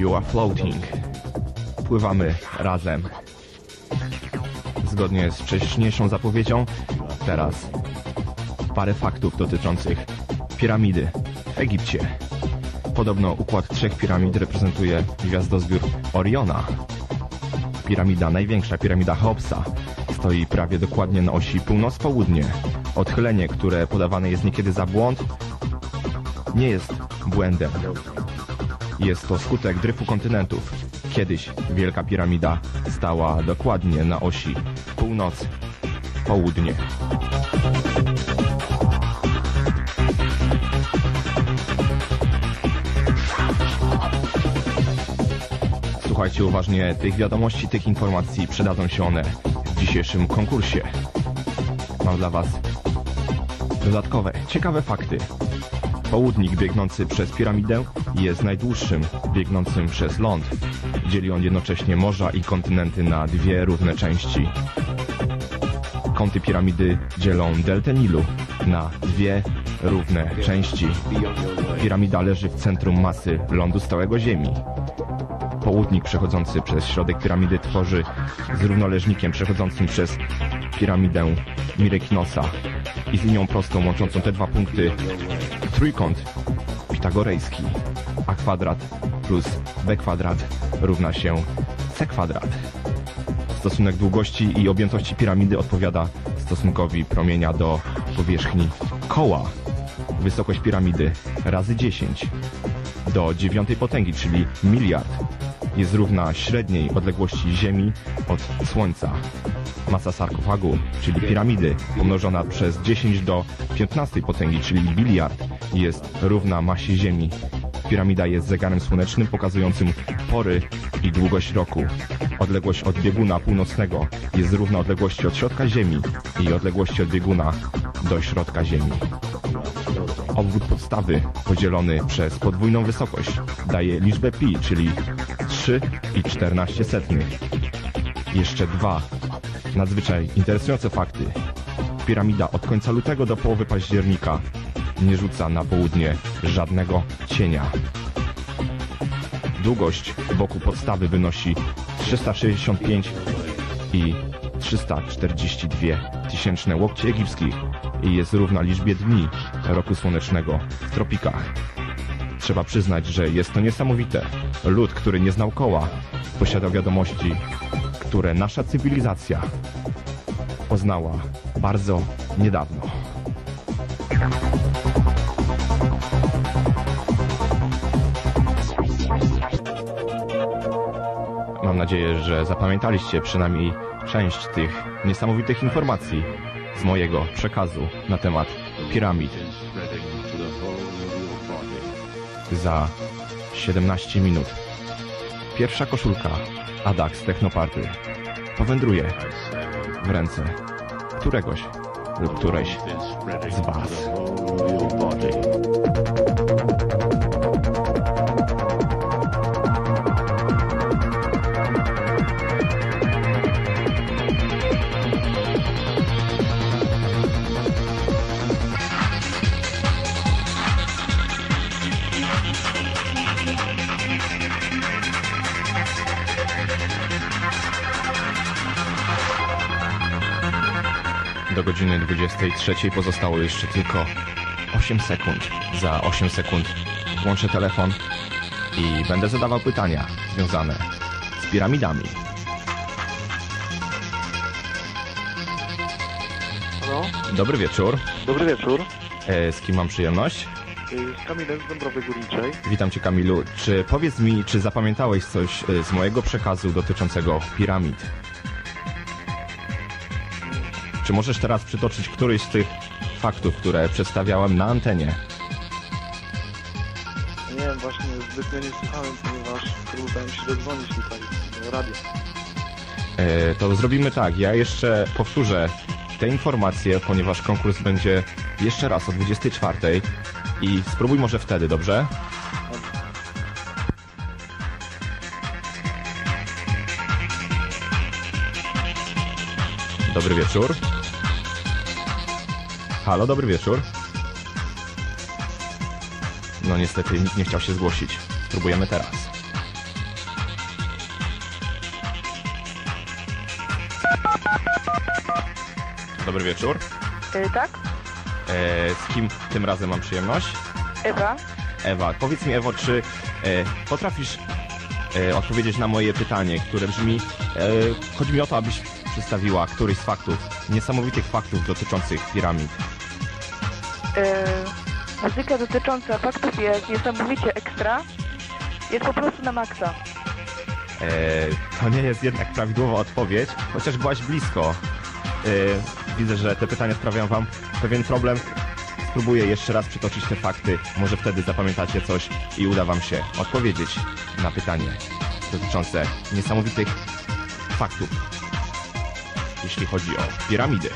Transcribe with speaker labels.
Speaker 1: You are floating. Pływamy razem. Zgodnie z wcześniejszą zapowiedzią, teraz parę faktów dotyczących piramidy w Egipcie. Podobno układ trzech piramid reprezentuje gwiazdozbiór Oriona. Piramida, największa piramida Cheopsa, stoi prawie dokładnie na osi północ-południe. Odchylenie, które podawane jest niekiedy za błąd, nie jest błędem. Jest to skutek dryfu kontynentów. Kiedyś Wielka Piramida stała dokładnie na osi północ-południe. Słuchajcie uważnie tych wiadomości, tych informacji. Przydadzą się one w dzisiejszym konkursie. Mam dla Was dodatkowe, ciekawe fakty. Południk biegnący przez piramidę jest najdłuższym biegnącym przez ląd. Dzieli on jednocześnie morza i kontynenty na dwie równe części. Kąty piramidy dzielą deltę Nilu na dwie równe części. Piramida leży w centrum masy lądu stałego Ziemi. Południk przechodzący przez środek piramidy tworzy z równoleżnikiem przechodzącym przez piramidę Mirekinosa i z linią prostą łączącą te dwa punkty trójkąt pitagorejski. A kwadrat plus b kwadrat równa się c kwadrat. Stosunek długości i objętości piramidy odpowiada stosunkowi promienia do powierzchni koła. Wysokość piramidy razy 10 do dziewiątej potęgi, czyli miliard, jest równa średniej odległości Ziemi od Słońca. Masa sarkofagu, czyli piramidy, pomnożona przez 10 do 15 potęgi, czyli biliard, jest równa masie Ziemi. Piramida jest zegarem słonecznym pokazującym pory i długość roku. Odległość od bieguna północnego jest równa odległości od środka Ziemi i odległości od bieguna do środka Ziemi. Obwód podstawy podzielony przez podwójną wysokość daje liczbę pi, czyli 3 i 14 setnych. Jeszcze dwa nadzwyczaj interesujące fakty. Piramida od końca lutego do połowy października nie rzuca na południe żadnego cienia. Długość wokół podstawy wynosi 365 i 342 tysięczne łokci egipskich i jest równa liczbie dni roku słonecznego w tropikach. Trzeba przyznać, że jest to niesamowite. Lud, który nie znał koła, posiadał wiadomości, które nasza cywilizacja poznała bardzo niedawno. Mam nadzieję, że zapamiętaliście przynajmniej część tych niesamowitych informacji z mojego przekazu na temat piramid. Za 17 minut pierwsza koszulka Adax Technoparty powędruje w ręce któregoś lub któreś z Was. Do godziny 23 pozostało jeszcze tylko 8 sekund. Za 8 sekund włączę telefon i będę zadawał pytania związane z piramidami.
Speaker 2: Halo?
Speaker 1: Dobry wieczór.
Speaker 2: Dobry wieczór.
Speaker 1: E, z kim mam przyjemność?
Speaker 2: Y, Z Kamilem z Dąbrowy Górniczej.
Speaker 1: Witam Cię Kamilu. Czy powiedz mi, czy zapamiętałeś coś e, z mojego przekazu dotyczącego piramid? Czy możesz teraz przytoczyć któryś z tych faktów, które przedstawiałem na antenie?
Speaker 2: Nie wiem, właśnie zbytnio nie słuchałem, ponieważ próbowałem się dodzwonić tutaj do radia.
Speaker 1: E, to zrobimy tak. Ja jeszcze powtórzę te informacje, ponieważ konkurs będzie jeszcze raz o 24 i spróbuj może wtedy, dobrze? Dobry wieczór. Halo, dobry wieczór. No niestety nikt nie chciał się zgłosić. Próbujemy teraz. Dobry wieczór.
Speaker 3: Y, tak?
Speaker 1: E, z kim tym razem mam przyjemność?
Speaker 3: Ewa.
Speaker 1: Ewa, powiedz mi Ewo, czy e, potrafisz e, odpowiedzieć na moje pytanie, które brzmi, e, chodzi mi o to, abyś przedstawiła któryś z faktów, niesamowitych faktów dotyczących piramid.
Speaker 3: Y, muzyka dotycząca faktów jest niesamowicie ekstra. Jest po prostu na maksa.
Speaker 1: E, to nie jest jednak prawidłowa odpowiedź, chociaż byłaś blisko. E, widzę, że te pytania sprawiają wam pewien problem. Spróbuję jeszcze raz przytoczyć te fakty. Może wtedy zapamiętacie coś i uda wam się odpowiedzieć na pytanie dotyczące niesamowitych faktów, jeśli chodzi o piramidy.